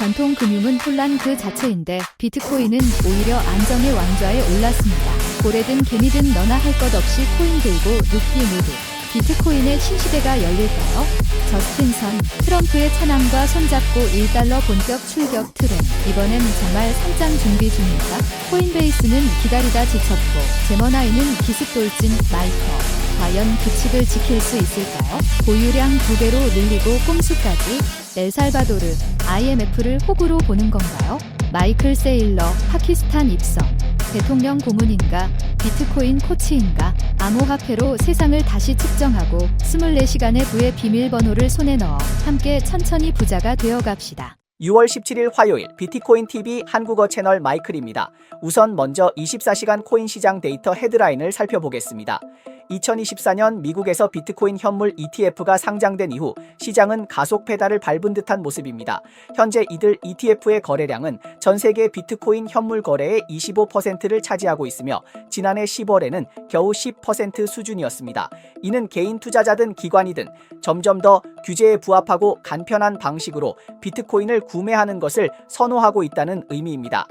전통 금융은 혼란 그 자체인데 비트코인은 오히려 안정의 왕좌에 올랐습니다. 고래든 개미든 너나 할 것 없이 코인 들고 눕기 모두. 비트코인의 신시대가 열릴까요? 저스틴 선, 트럼프의 찬함과 손잡고 1달러 본격 출격 트렌. 이번엔 정말 상장 준비 중입니다. 코인베이스는 기다리다 지쳤고, 제머나이는 기습 돌진 마이커. 과연 규칙을 지킬 수 있을까요? 보유량 두 배로 늘리고 꼼수까지 엘살바도르, IMF를 호구로 보는 건가요? 마이클 세일러, 파키스탄 입성, 대통령 고문인가, 비트코인 코치인가, 암호화폐로 세상을 다시 측정하고 24시간의 부의 비밀번호를 손에 넣어 함께 천천히 부자가 되어 갑시다. 6월 17일 화요일 비트코인 TV 한국어 채널 마이클입니다. 우선 먼저 24시간 코인 시장 데이터 헤드라인을 살펴보겠습니다. 2024년 미국에서 비트코인 현물 ETF가 상장된 이후 시장은 가속 페달을 밟은 듯한 모습입니다. 현재 이들 ETF의 거래량은 전 세계 비트코인 현물 거래의 25%를 차지하고 있으며 지난해 10월에는 겨우 10% 수준이었습니다. 이는 개인 투자자든 기관이든 점점 더 규제에 부합하고 간편한 방식으로 비트코인을 구매하는 것을 선호하고 있다는 의미입니다.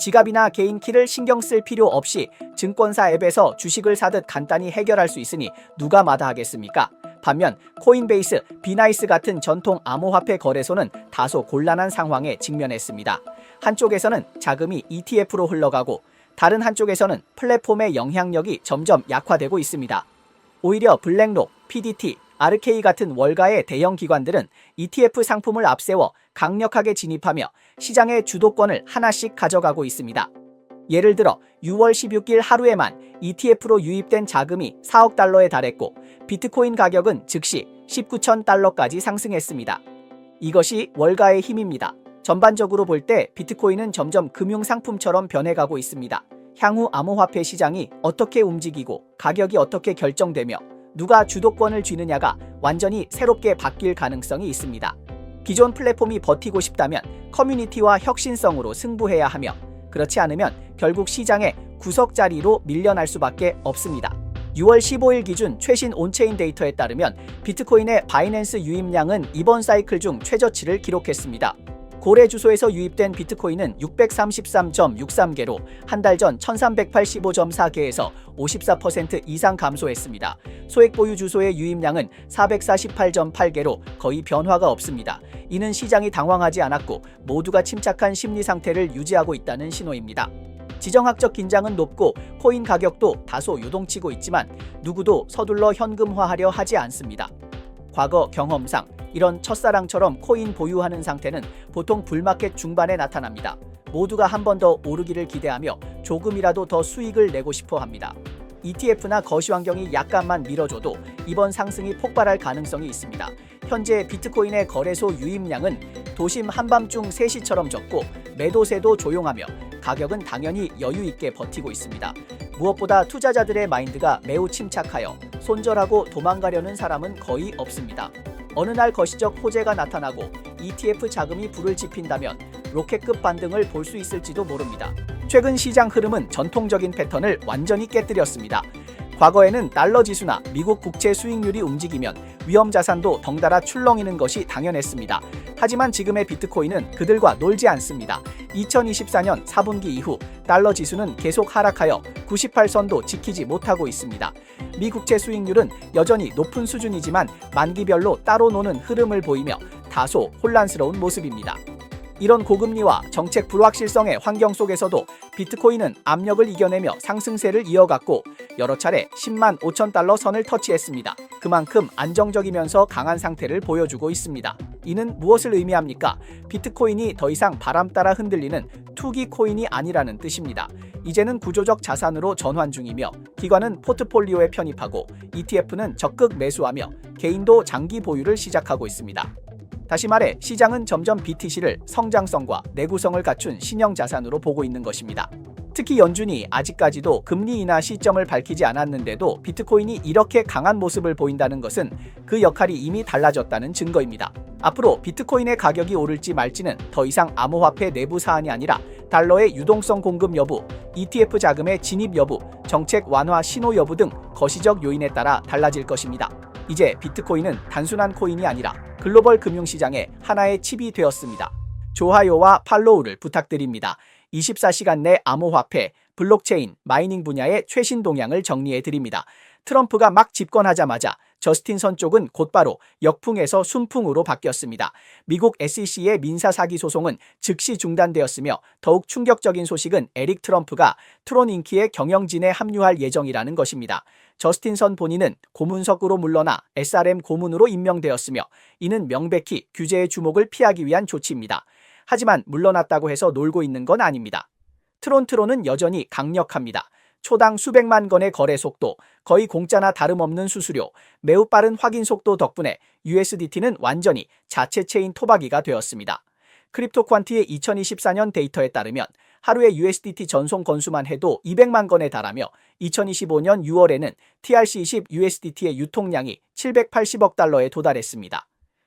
지갑이나 개인 키를 신경 쓸 필요 없이 증권사 앱에서 주식을 사듯 간단히 해결할 수 있으니 누가 마다하겠습니까? 반면 코인베이스, 비나이스 같은 전통 암호화폐 거래소는 다소 곤란한 상황에 직면했습니다. 한쪽에서는 자금이 ETF로 흘러가고 다른 한쪽에서는 플랫폼의 영향력이 점점 약화되고 있습니다. 오히려 블랙록, PDT, RK 같은 월가의 대형 기관들은 ETF 상품을 앞세워 강력하게 진입하며 시장의 주도권을 하나씩 가져가고 있습니다. 예를 들어 6월 16일 하루에만 ETF로 유입된 자금이 4억 달러에 달했고 비트코인 가격은 즉시 19천 달러까지 상승했습니다. 이것이 월가의 힘입니다. 전반적으로 볼 때 비트코인은 점점 금융 상품처럼 변해가고 있습니다. 향후 암호화폐 시장이 어떻게 움직이고 가격이 어떻게 결정되며 누가 주도권을 쥐느냐가 완전히 새롭게 바뀔 가능성이 있습니다. 기존 플랫폼이 버티고 싶다면 커뮤니티와 혁신성으로 승부해야 하며 그렇지 않으면 결국 시장의 구석 자리로 밀려날 수밖에 없습니다. 6월 15일 기준 최신 온체인 데이터에 따르면 비트코인의 바이낸스 유입량은 이번 사이클 중 최저치를 기록했습니다. 고래 주소에서 유입된 비트코인은 633.63개로 한 달 전 1385.4개에서 54% 이상 감소했습니다. 소액 보유 주소의 유입량은 448.8개로 거의 변화가 없습니다. 이는 시장이 당황하지 않았고 모두가 침착한 심리 상태를 유지하고 있다는 신호입니다. 지정학적 긴장은 높고 코인 가격도 다소 요동치고 있지만 누구도 서둘러 현금화하려 하지 않습니다. 과거 경험상 이런 첫사랑처럼 코인 보유하는 상태는 보통 불마켓 중반에 나타납니다. 모두가 한 번 더 오르기를 기대하며 조금이라도 더 수익을 내고 싶어 합니다. ETF나 거시 환경이 약간만 밀어줘도 이번 상승이 폭발할 가능성이 있습니다. 현재 비트코인의 거래소 유입량은 도심 한밤중 3시처럼 적고 매도세도 조용하며 가격은 당연히 여유 있게 버티고 있습니다. 무엇보다 투자자들의 마인드가 매우 침착하여 손절하고 도망가려는 사람은 거의 없습니다. 어느 날 거시적 호재가 나타나고 ETF 자금이 불을 지핀다면 로켓급 반등을 볼 수 있을지도 모릅니다. 최근 시장 흐름은 전통적인 패턴을 완전히 깨뜨렸습니다. 과거에는 달러 지수나 미국 국채 수익률이 움직이면 위험 자산도 덩달아 출렁이는 것이 당연했습니다. 하지만 지금의 비트코인은 그들과 놀지 않습니다. 2024년 4분기 이후 달러 지수는 계속 하락하여 98선도 지키지 못하고 있습니다. 미 국채 수익률은 여전히 높은 수준이지만 만기별로 따로 노는 흐름을 보이며 다소 혼란스러운 모습입니다. 이런 고금리와 정책 불확실성의 환경 속에서도 비트코인은 압력을 이겨내며 상승세를 이어갔고 여러 차례 10만 5천 달러 선을 터치했습니다. 그만큼 안정적이면서 강한 상태를 보여주고 있습니다. 이는 무엇을 의미합니까? 비트코인이 더 이상 바람 따라 흔들리는 투기 코인이 아니라는 뜻입니다. 이제는 구조적 자산으로 전환 중이며 기관은 포트폴리오에 편입하고 ETF는 적극 매수하며 개인도 장기 보유를 시작하고 있습니다. 다시 말해 시장은 점점 BTC를 성장성과 내구성을 갖춘 신형 자산으로 보고 있는 것입니다. 특히 연준이 아직까지도 금리 인하 시점을 밝히지 않았는데도 비트코인이 이렇게 강한 모습을 보인다는 것은 그 역할이 이미 달라졌다는 증거입니다. 앞으로 비트코인의 가격이 오를지 말지는 더 이상 암호화폐 내부 사안이 아니라 달러의 유동성 공급 여부, ETF 자금의 진입 여부, 정책 완화 신호 여부 등 거시적 요인에 따라 달라질 것입니다. 이제 비트코인은 단순한 코인이 아니라 글로벌 금융시장의 하나의 칩이 되었습니다. 좋아요와 팔로우를 부탁드립니다. 24시간 내 암호화폐, 블록체인, 마이닝 분야의 최신 동향을 정리해 드립니다. 트럼프가 막 집권하자마자 저스틴선 쪽은 곧바로 역풍에서 순풍으로 바뀌었습니다. 미국 SEC의 민사 사기 소송은 즉시 중단되었으며 더욱 충격적인 소식은 에릭 트럼프가 트론 인키의 경영진에 합류할 예정이라는 것입니다. 저스틴선 본인은 고문석으로 물러나 SRM 고문으로 임명되었으며 이는 명백히 규제의 주목을 피하기 위한 조치입니다. 하지만 물러났다고 해서 놀고 있는 건 아닙니다. 트론트론은 여전히 강력합니다. 초당 수백만 건의 거래 속도, 거의 공짜나 다름없는 수수료, 매우 빠른 확인 속도 덕분에 USDT는 완전히 자체 체인 토박이가 되었습니다. 크립토 퀀티의 2024년 데이터에 따르면 하루에 USDT 전송 건수만 해도 200만 건에 달하며 2025년 6월에는 TRC20 USDT의 유통량이 780억 달러에 도달했습니다.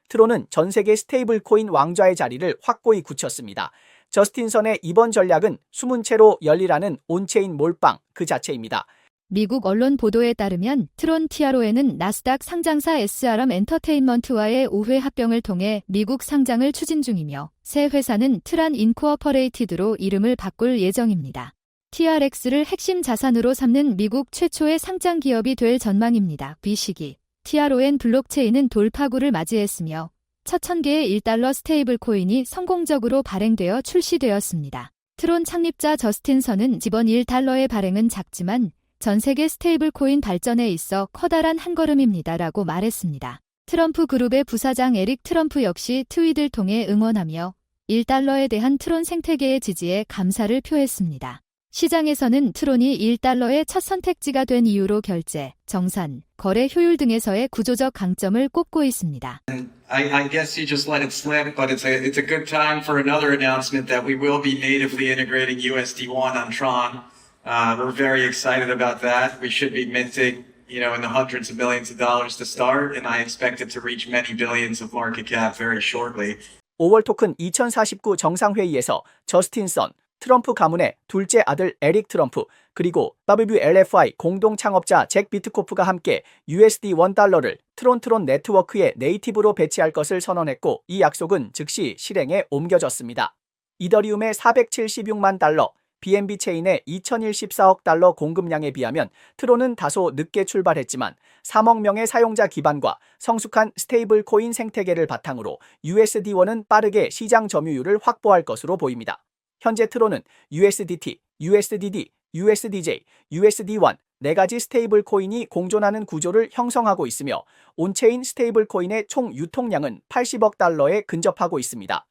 트론은 전 세계 스테이블 코인 왕좌의 자리를 확고히 굳혔습니다. 저스틴선의 이번 전략은 숨은 채로 열리라는 온체인 몰빵 그 자체입니다. 미국 언론 보도에 따르면 트론 티아로에는 나스닥 상장사 SRM 엔터테인먼트와의 5회 합병을 통해 미국 상장을 추진 중이며 새 회사는 트란 인코어퍼레이티드로 이름을 바꿀 예정입니다. TRX를 핵심 자산으로 삼는 미국 최초의 상장 기업이 될 전망입니다. 비시기 TRON 블록체인은 돌파구를 맞이했으며 첫 1000개의 1달러 스테이블 코인이 성공적으로 발행되어 출시되었습니다. 트론 창립자 저스틴 선은 지번 1달러의 발행은 작지만 전 세계 스테이블 코인 발전에 있어 커다란 한 걸음입니다라고 말했습니다. 트럼프 그룹의 부사장 에릭 트럼프 역시 트윗을 통해 응원하며 1달러에 대한 트론 생태계의 지지에 감사를 표했습니다. 시장에서는 트론이 1달러의 첫 선택지가 된 이유로 결제, 정산, 거래 효율 등에서의 구조적 강점을 꼽고 있습니다. I, I guess you just let it slip, but it's a it's a good time for another announcement that we will be natively integrating USD1 on Tron. Uh, we're very excited about that. We should be minting, you know, in the hundreds of millions of dollars to start, and I expect it to reach many billions of market cap very shortly. 5월 토큰 2049 정상회의에서 저스틴 선, 트럼프 가문의 둘째 아들 에릭 트럼프, 그리고 WLFI 공동 창업자 잭 비트코프가 함께 USD 1달러를 트론트론 네트워크에 네이티브로 배치할 것을 선언했고 이 약속은 즉시 실행에 옮겨졌습니다. 이더리움의 476만 달러, BNB 체인의 2014억 달러 공급량에 비하면 트론은 다소 늦게 출발했지만 3억 명의 사용자 기반과 성숙한 스테이블 코인 생태계를 바탕으로 USD1은 빠르게 시장 점유율을 확보할 것으로 보입니다. 현재 트론은 USDT, USDD, USDJ, USD1 네 가지 스테이블 코인이 공존하는 구조를 형성하고 있으며 온체인 스테이블 코인의 총 유통량은 80억 달러에 근접하고 있습니다.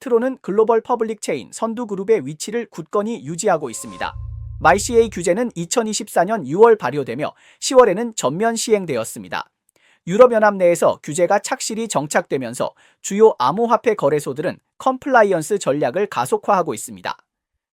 트론은 글로벌 퍼블릭 체인 선두 그룹의 위치를 굳건히 유지하고 있습니다. MyCA 규제는 2024년 6월 발효되며 10월에는 전면 시행되었습니다. 유럽연합 내에서 규제가 착실히 정착되면서 주요 암호화폐 거래소들은 컴플라이언스 전략을 가속화하고 있습니다.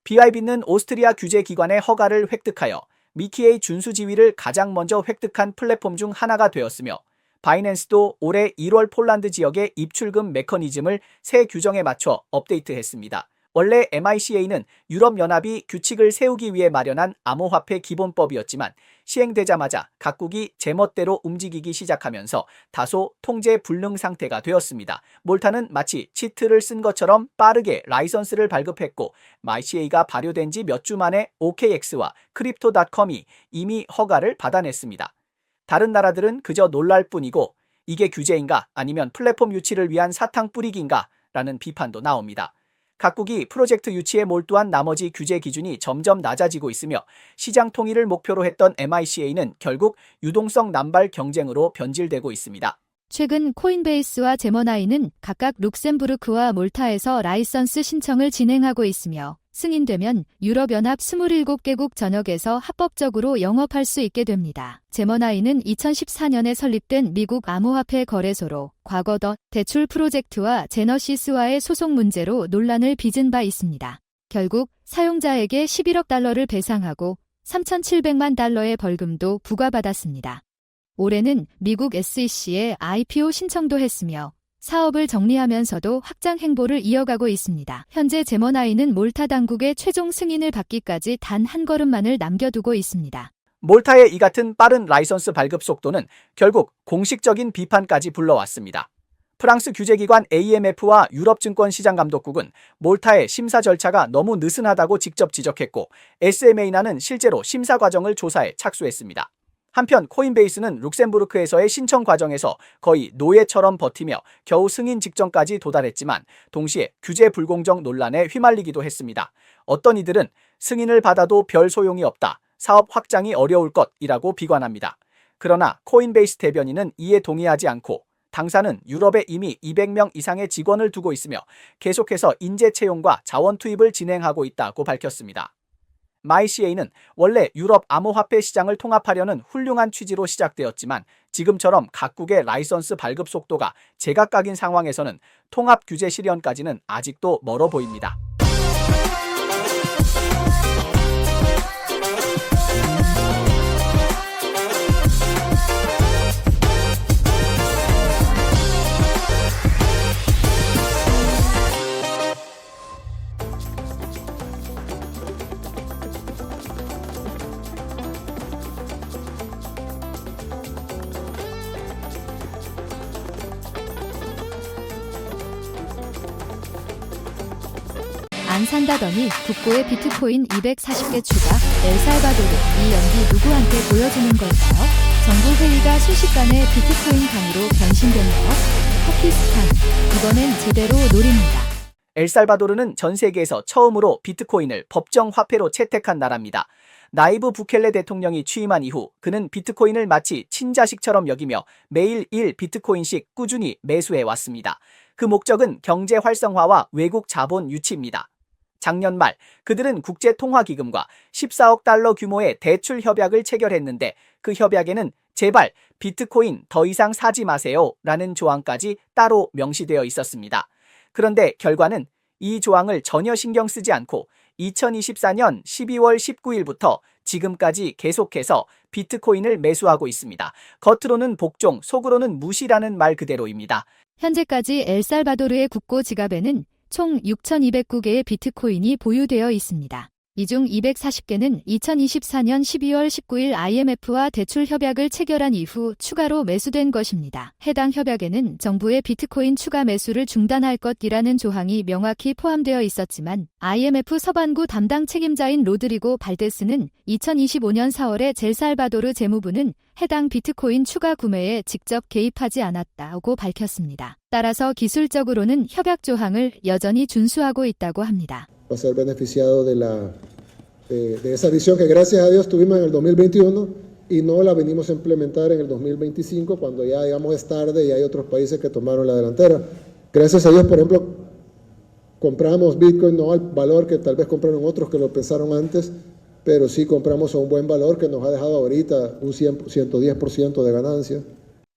BIB는 오스트리아 규제기관의 허가를 획득하여 미키의 준수 지위를 가장 먼저 획득한 플랫폼 중 하나가 되었으며 바이낸스도 올해 1월 폴란드 지역의 입출금 메커니즘을 새 규정에 맞춰 업데이트했습니다. 원래 MICA는 유럽연합이 규칙을 세우기 위해 마련한 암호화폐 기본법이었지만 시행되자마자 각국이 제멋대로 움직이기 시작하면서 다소 통제 불능 상태가 되었습니다. 몰타는 마치 치트를 쓴 것처럼 빠르게 라이선스를 발급했고 MICA가 발효된 지 몇 주 만에 OKX와 크립토닷컴이 이미 허가를 받아냈습니다. 다른 나라들은 그저 놀랄 뿐이고 이게 규제인가 아니면 플랫폼 유치를 위한 사탕 뿌리기인가 라는 비판도 나옵니다. 각국이 프로젝트 유치에 몰두한 나머지 규제 기준이 점점 낮아지고 있으며 시장 통일을 목표로 했던 MICA는 결국 유동성 남발 경쟁으로 변질되고 있습니다. 최근 코인베이스와 제머나이는 각각 룩셈부르크와 몰타에서 라이선스 신청을 진행하고 있으며 승인되면 유럽연합 27개국 전역에서 합법적으로 영업할 수 있게 됩니다. 제머나이는 2014년에 설립된 미국 암호화폐 거래소로 과거 더 대출 프로젝트와 제너시스와의 소송 문제로 논란을 빚은 바 있습니다. 결국 사용자에게 11억 달러를 배상하고 3,700만 달러의 벌금도 부과받았습니다. 올해는 미국 SEC에 IPO 신청도 했으며 사업을 정리하면서도 확장 행보를 이어가고 있습니다. 현재 제머나이는 몰타 당국의 최종 승인을 받기까지 단 한 걸음만을 남겨두고 있습니다. 몰타의 이 같은 빠른 라이선스 발급 속도는 결국 공식적인 비판까지 불러왔습니다. 프랑스 규제기관 AMF와 유럽증권시장감독국은 몰타의 심사 절차가 너무 느슨하다고 직접 지적했고 SMA나는 실제로 심사 과정을 조사해 착수했습니다. 한편 코인베이스는 룩셈부르크에서의 신청 과정에서 거의 노예처럼 버티며 겨우 승인 직전까지 도달했지만 동시에 규제 불공정 논란에 휘말리기도 했습니다. 어떤 이들은 승인을 받아도 별 소용이 없다. 사업 확장이 어려울 것이라고 비관합니다. 그러나 코인베이스 대변인은 이에 동의하지 않고 당사는 유럽에 이미 200명 이상의 직원을 두고 있으며 계속해서 인재 채용과 자원 투입을 진행하고 있다고 밝혔습니다. 마이CA는 원래 유럽 암호화폐 시장을 통합하려는 훌륭한 취지로 시작되었지만 지금처럼 각국의 라이선스 발급 속도가 제각각인 상황에서는 통합 규제 실현까지는 아직도 멀어 보입니다. 안 산다더니 국고에 비트코인 240개 추가, 엘살바도르, 이 연기 누구한테 보여주는 걸까요? 정부 회의가 순식간에 비트코인 강의로 변신됐네요. 파키스탄, 이번엔 제대로 노립니다. 엘살바도르는 전 세계에서 처음으로 비트코인을 법정 화폐로 채택한 나라입니다. 나이브 부켈레 대통령이 취임한 이후 그는 비트코인을 마치 친자식처럼 여기며 매일 1 비트코인씩 꾸준히 매수해 왔습니다. 그 목적은 경제 활성화와 외국 자본 유치입니다. 작년 말 그들은 국제통화기금과 14억 달러 규모의 대출 협약을 체결했는데 그 협약에는 제발 비트코인 더 이상 사지 마세요 라는 조항까지 따로 명시되어 있었습니다. 그런데 결과는 이 조항을 전혀 신경 쓰지 않고 2024년 12월 19일부터 지금까지 계속해서 비트코인을 매수하고 있습니다. 겉으로는 복종, 속으로는 무시라는 말 그대로입니다. 현재까지 엘살바도르의 국고 지갑에는 총 6,209개의 비트코인이 보유되어 있습니다. 이 중 240개는 2024년 12월 19일 IMF와 대출 협약을 체결한 이후 추가로 매수된 것입니다. 해당 협약에는 정부의 비트코인 추가 매수를 중단할 것이라는 조항이 명확히 포함되어 있었지만 IMF 서반구 담당 책임자인 로드리고 발데스는 2025년 4월에 젤살바도르 재무부는 해당 비트코인 추가 구매에 직접 개입하지 않았다고 밝혔습니다. 따라서 기술적으로는 협약 조항을 여전히 준수하고 있다고 합니다. Va a ser beneficiado de, la, de, esa visión que gracias a Dios tuvimos en el 2021 y no la venimos a implementar en el 2025 cuando ya digamos es tarde y hay otros países que tomaron la delantera. Gracias a Dios, por ejemplo, compramos Bitcoin no al valor que tal vez compraron otros que lo pensaron antes, pero sí compramos a un buen valor que nos ha dejado ahorita un 100, 110% de ganancia.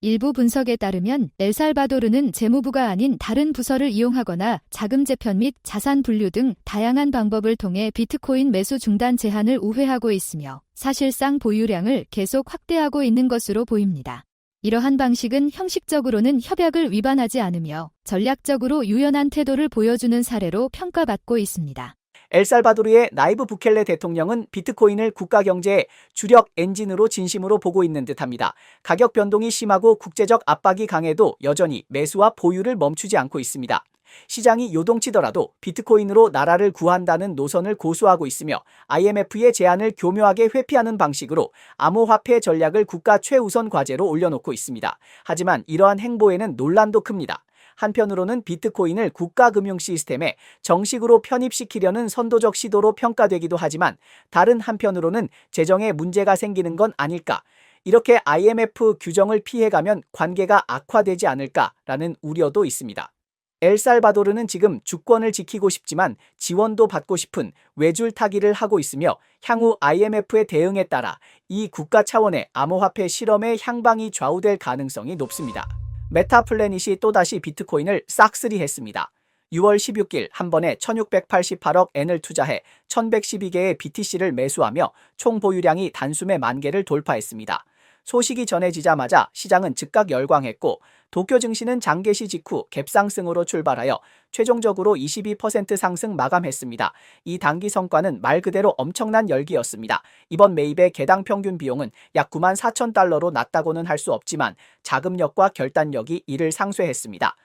일부 분석에 따르면 엘살바도르는 재무부가 아닌 다른 부서를 이용하거나 자금 재편 및 자산 분류 등 다양한 방법을 통해 비트코인 매수 중단 제한을 우회하고 있으며 사실상 보유량을 계속 확대하고 있는 것으로 보입니다. 이러한 방식은 형식적으로는 협약을 위반하지 않으며 전략적으로 유연한 태도를 보여주는 사례로 평가받고 있습니다. 엘살바도르의 나이브 부켈레 대통령은 비트코인을 국가 경제의 주력 엔진으로 진심으로 보고 있는 듯합니다. 가격 변동이 심하고 국제적 압박이 강해도 여전히 매수와 보유를 멈추지 않고 있습니다. 시장이 요동치더라도 비트코인으로 나라를 구한다는 노선을 고수하고 있으며 IMF의 제안을 교묘하게 회피하는 방식으로 암호화폐 전략을 국가 최우선 과제로 올려놓고 있습니다. 하지만 이러한 행보에는 논란도 큽니다. 한편으로는 비트코인을 국가 금융 시스템에 정식으로 편입시키려는 선도적 시도로 평가되기도 하지만 다른 한편으로는 재정에 문제가 생기는 건 아닐까. 이렇게 IMF 규정을 피해가면 관계가 악화되지 않을까라는 우려도 있습니다. 엘살바도르는 지금 주권을 지키고 싶지만 지원도 받고 싶은 외줄 타기를 하고 있으며 향후 IMF의 대응에 따라 이 국가 차원의 암호화폐 실험의 향방이 좌우될 가능성이 높습니다. 메타플래닛이 또다시 비트코인을 싹쓸이했습니다. 6월 16일 한 번에 1688억 엔을 투자해 1112개의 BTC를 매수하며 총 보유량이 단숨에 만 개를 돌파했습니다. 소식이 전해지자마자 시장은 즉각 열광했고 도쿄 증시는 장개시 직후 갭상승으로 출발하여 최종적으로 22% 상승 마감했습니다. 이 단기 성과는 말 그대로 엄청난 열기였습니다. 이번 매입의 개당 평균 비용은 약 9만 4천 달러로 낮다고는 할 수 없지만 자금력과 결단력이 이를 상쇄했습니다.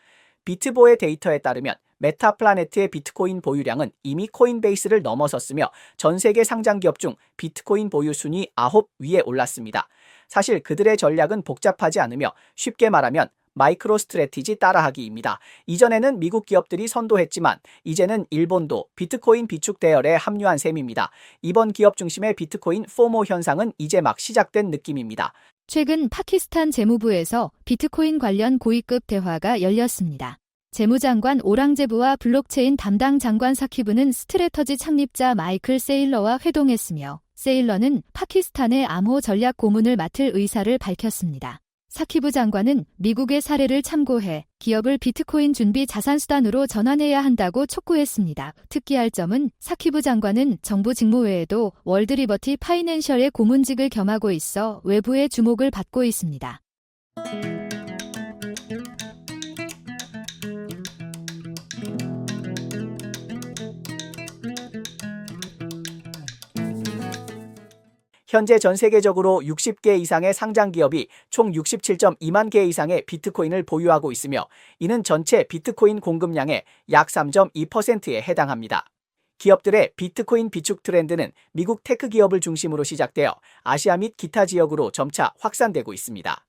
비트보의 데이터에 따르면 메타플라네트의 비트코인 보유량은 이미 코인베이스를 넘어섰으며 전 세계 상장 기업 중 비트코인 보유 순위 9 위에 올랐습니다. 사실 그들의 전략은 복잡하지 않으며 쉽게 말하면 마이크로 스트레티지 따라하기입니다. 이전에는 미국 기업들이 선도했지만 이제는 일본도 비트코인 비축 대열에 합류한 셈입니다. 이번 기업 중심의 비트코인 포모 현상은 이제 막 시작된 느낌입니다. 최근 파키스탄 재무부에서 비트코인 관련 고위급 대화가 열렸습니다. 재무장관 오랑제부와 블록체인 담당 장관 사키부는 스트레터지 창립자 마이클 세일러와 회동했으며 세일러는 파키스탄의 암호 전략 고문을 맡을 의사를 밝혔습니다. 사키부 장관은 미국의 사례를 참고해 기업을 비트코인 준비 자산 수단으로 전환해야 한다고 촉구했습니다. 특기할 점은 사키부 장관은 정부 직무 외에도 월드리버티 파이낸셜의 고문직을 겸하고 있어 외부의 주목을 받고 있습니다. 현재 전 세계적으로 60개 이상의 상장 기업이 총 67.2만 개 이상의 비트코인을 보유하고 있으며 이는 전체 비트코인 공급량의 약 3.2%에 해당합니다. 기업들의 비트코인 비축 트렌드는 미국 테크 기업을 중심으로 시작되어 아시아 및 기타 지역으로 점차 확산되고 있습니다.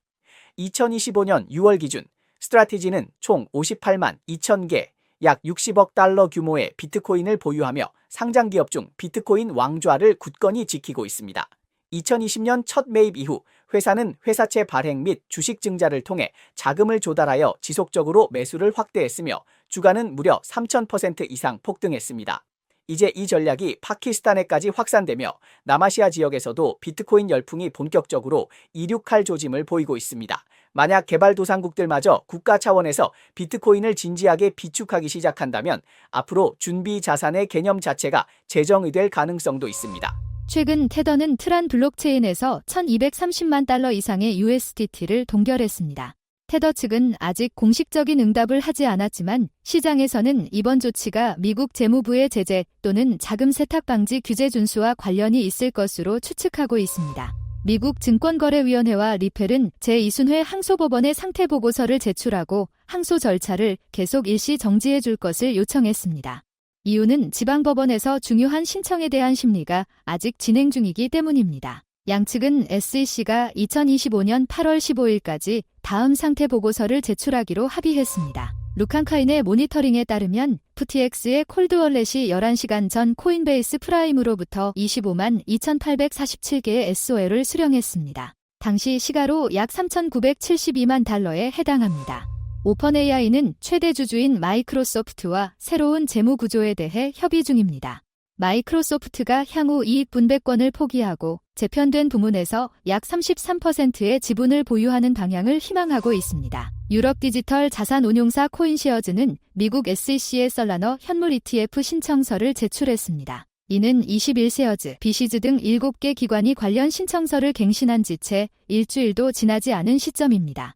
2025년 6월 기준 스트라티지는 총 58만 2천 개, 약 60억 달러 규모의 비트코인을 보유하며 상장 기업 중 비트코인 왕좌를 굳건히 지키고 있습니다. 2020년 첫 매입 이후 회사는 회사채 발행 및 주식 증자를 통해 자금을 조달하여 지속적으로 매수를 확대했으며 주가는 무려 3000% 이상 폭등했습니다. 이제 이 전략이 파키스탄에까지 확산되며 남아시아 지역에서도 비트코인 열풍이 본격적으로 이륙할 조짐을 보이고 있습니다. 만약 개발도상국들마저 국가 차원에서 비트코인을 진지하게 비축하기 시작한다면 앞으로 준비 자산의 개념 자체가 재정의될 가능성도 있습니다. 최근 테더는 트란 블록체인에서 1230만 달러 이상의 USDT를 동결했습니다. 테더 측은 아직 공식적인 응답을 하지 않았지만 시장에서는 이번 조치가 미국 재무부의 제재 또는 자금 세탁 방지 규제 준수와 관련이 있을 것으로 추측하고 있습니다. 미국 증권거래위원회와 리펠은 제2순회 항소법원에 상태 보고서를 제출하고 항소 절차를 계속 일시 정지해 줄 것을 요청했습니다. 이유는 지방법원에서 중요한 신청에 대한 심리가 아직 진행 중이기 때문입니다. 양측은 SEC가 2025년 8월 15일까지 다음 상태 보고서를 제출하기로 합의했습니다. 루칸카인의 모니터링에 따르면 FTX의 콜드월렛이 11시간 전 코인베이스 프라임으로부터 25만 2,847개의 SOL을 수령했습니다. 당시 시가로 약 3,972만 달러에 해당합니다. 오펀AI는 최대 주주인 마이크로소프트와 새로운 재무 구조에 대해 협의 중입니다. 마이크로소프트가 향후 이익 분배권을 포기하고 재편된 부문에서 약 33%의 지분을 보유하는 방향을 희망하고 있습니다. 유럽 디지털 자산 운용사 코인시어즈는 미국 SEC의 썰라너 현물 ETF 신청서를 제출했습니다. 이는 21세어즈, 비시즈 등 7개 기관이 관련 신청서를 갱신한 지채 일주일도 지나지 않은 시점입니다.